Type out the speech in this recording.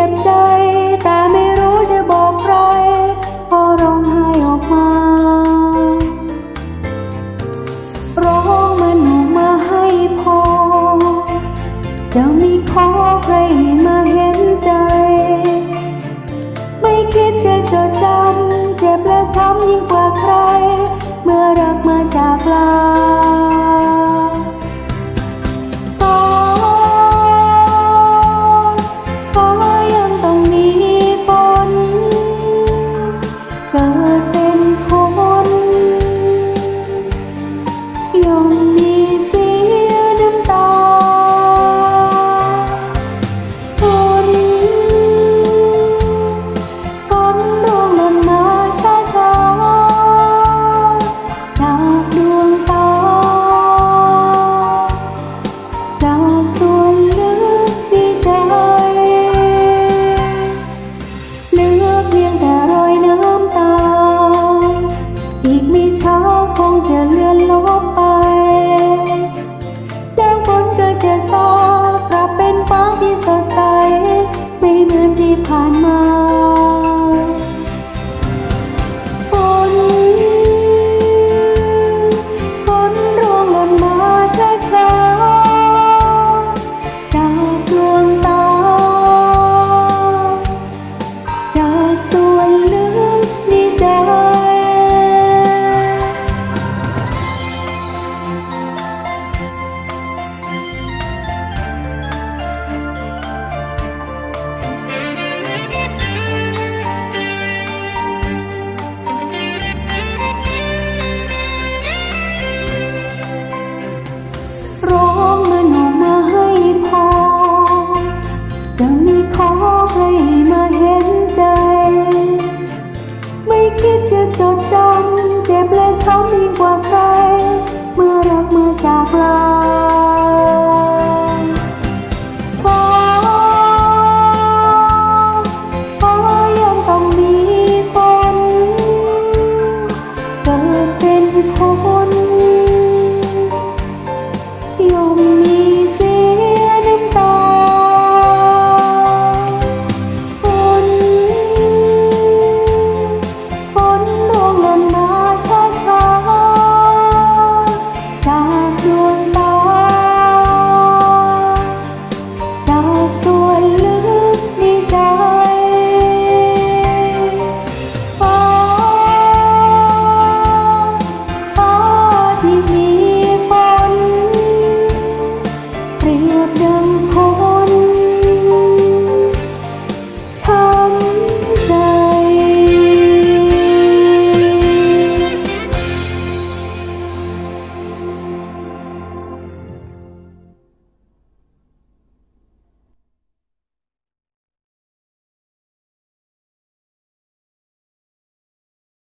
จ็บใจ แต่ไม่รู้จะบอกใครพอร้องไห้ออกมา ร้องมันออกมาให้พอ จะมีขอใครมาเห็นใจ ไม่คิดจะจดจำ เจ็บและช้ำยิ่งกว่าใคร เมื่อรักมาจากลา